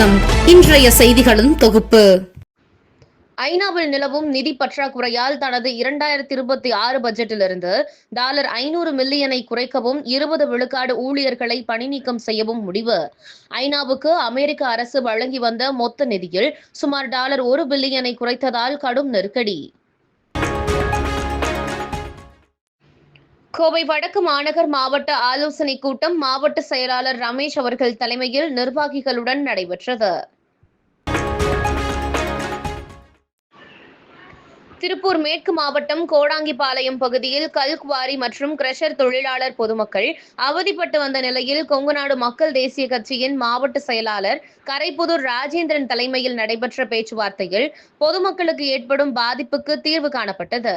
வணக்கம். இன்றைய செய்திகளின் தொகுப்பு. ஐநாவில் நிலவும் நிதி பற்றாக்குறையால் தனது இரண்டாயிரத்தி இருபத்தி ஆறு பட்ஜெட்டிலிருந்து டாலர் ஐநூறு மில்லியனை குறைக்கவும் இருபது விழுக்காடு ஊழியர்களை பணிநீக்கம் செய்யவும் முடிவு. ஐநாவுக்கு அமெரிக்க அரசு வழங்கி வந்த மொத்த நிதியில் சுமார் டாலர் ஒரு பில்லியனை குறைத்ததால் கடும் நெருக்கடி. கோவை வடக்கு மாநகர் மாவட்ட ஆலோசனை கூட்டம் மாவட்ட செயலாளர் ரமேஷ் அவர்கள் தலைமையில் நிர்வாகிகளுடன் நடைபெற்றது. திருப்பூர் மேற்கு மாவட்டம் கோடாங்கிபாளையம் பகுதியில் கல்குவாரி மற்றும் கிரஷர் தொழிலாளர் பொதுமக்கள் அவதிப்பட்டு வந்த நிலையில் கொங்குநாடு மக்கள் தேசிய கட்சியின் மாவட்ட செயலாளர் கரைப்புதூர் ராஜேந்திரன் தலைமையில் நடைபெற்ற பேச்சுவார்த்தையில் பொதுமக்களுக்கு ஏற்படும் பாதிப்புக்கு தீர்வு காணப்பட்டது.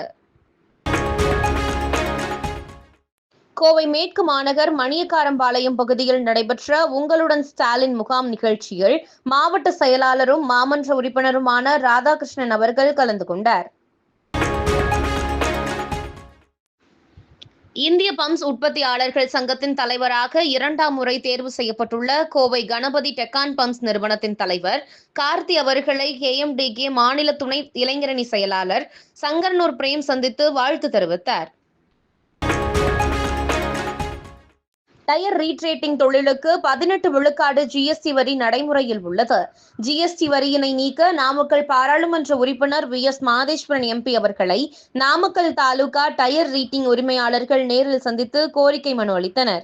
கோவை மேற்கு மாநகர் மணியக்காரம்பாளையம் பகுதியில் நடைபெற்ற உங்களுடன் ஸ்டாலின் முகாம் நிகழ்ச்சியில் மாவட்ட செயலாளரும் மாமன்ற உறுப்பினருமான ராதாகிருஷ்ணன் அவர்கள் கலந்து கொண்டார். இந்திய பம்ப்ஸ் உற்பத்தியாளர்கள் சங்கத்தின் தலைவராக இரண்டாம் முறை தேர்வு செய்யப்பட்டுள்ள கோவை கணபதி டெக்கான் பம்ப்ஸ் நிறுவனத்தின் தலைவர் கார்த்தி அவர்களை கேஎம்டிகே மாநில துணை இளைஞரணி செயலாளர் சங்கர்னூர் பிரேம் சந்தித்து வாழ்த்து தெரிவித்தார். டயர் ரீட்ரேட்டிங் தொழிலுக்கு பதினெட்டு விழுக்காடு ஜிஎஸ்டி வரி நடைமுறையில் உள்ளது. ஜிஎஸ்டி வரியினை நீக்க நாமக்கல் பாராளுமன்ற உறுப்பினர் வி எஸ் மாதேஸ்வரன் எம்பி அவர்களை நாமக்கல் தாலுகா டயர் ரீட்டிங் உரிமையாளர்கள் நேரில் சந்தித்து கோரிக்கை மனு அளித்தனர்.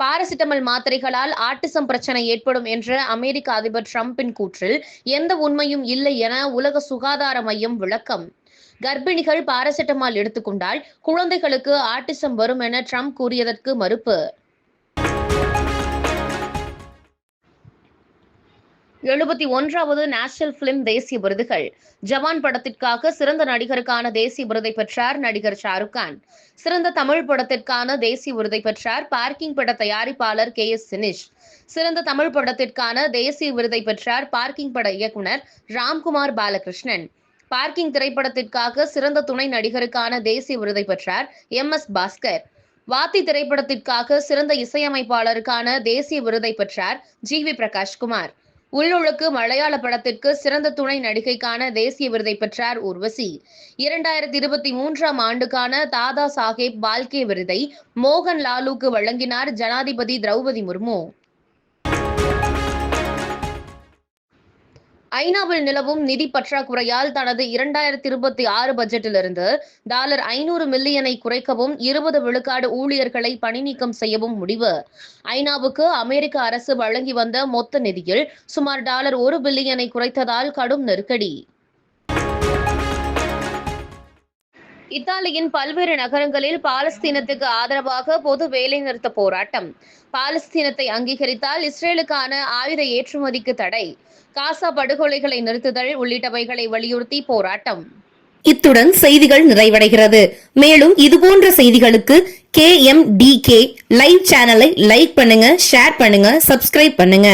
பாரசிட்டமல் மாத்திரைகளால் ஆட்டிசம் பிரச்சனை ஏற்படும் என்ற அமெரிக்க அதிபர் டிரம்பின் கூற்றில் எந்த உண்மையும் இல்லை என உலக சுகாதார மையம் விளக்கம். கர்ப்பிணிகள் பாராசெட்டமால் எடுத்துக்கொண்டால் குழந்தைகளுக்கு ஆட்டிசம் வரும் என ட்ரம்ப் கூறியதற்கு மறுப்பு. எழுபத்தி ஒன்றாவது நேஷனல் பிலிம் தேசிய விருதுகள். ஜவான் படத்திற்காக சிறந்த நடிகருக்கான தேசிய விருதை பெற்றார் நடிகர் ஷாருக் கான். சிறந்த தமிழ் படத்திற்கான தேசிய விருதை பெற்றார் பார்க்கிங் பட தயாரிப்பாளர் கே எஸ் சினிஷ். சிறந்த தமிழ் படத்திற்கான தேசிய விருதை பெற்றார் பார்க்கிங் பட இயக்குனர் ராம்குமார் பாலகிருஷ்ணன். பார்க்கிங் திரைப்படத்திற்காக சிறந்த துணை நடிகருக்கான தேசிய விருதை பெற்றார் எம் எஸ் பாஸ்கர். வாத்தி திரைப்படத்திற்காக சிறந்த இசையமைப்பாளருக்கான தேசிய விருதை பெற்றார் ஜி வி பிரகாஷ்குமார். உள்ளொழுக்கு மலையாள படத்திற்கு சிறந்த துணை நடிகைக்கான தேசிய விருதை பெற்றார் உர்வசி இரண்டாயிரத்தி இருபத்தி மூன்றாம் ஆண்டுக்கான தாதா சாஹேப் பால்கே விருதை மோகன் லாலுக்கு வழங்கினார் ஜனாதிபதி திரௌபதி முர்மு. ஐநாவில் நிலவும் நிதி பற்றாக்குறையால் தனது இரண்டாயிரத்தி இருபத்தி ஆறு பட்ஜெட்டிலிருந்து டாலர் ஐநூறு மில்லியனை குறைக்கவும் இருபது விழுக்காடு ஊழியர்களை பணிநீக்கம் செய்யவும் முடிவு. ஐநாவுக்கு அமெரிக்க அரசு வழங்கி வந்த மொத்த நிதியில் சுமார் டாலர் ஒரு பில்லியனை குறைத்ததால் கடும் நெருக்கடி. இத்தாலியின் பல்வேறு நகரங்களில் பாலஸ்தீனத்துக்கு ஆதரவாக பொது வேலைநிறுத்த போராட்டம். பாலஸ்தீனத்தை அங்கீகரித்தால் இஸ்ரேலுக்கான ஆயுத ஏற்றுமதிக்கு தடை. காசா படுகொலைகளை நிறுத்துதல் உள்ளிட்டவைகளை வலியுறுத்தி போராட்டம். இத்துடன் செய்திகள் நிறைவடைகிறது. மேலும் இதுபோன்ற செய்திகளுக்கு K M D K live சேனலை லைக் பண்ணுங்க ஷேர் பண்ணுங்க சப்ஸ்கிரைப் பண்ணுங்க.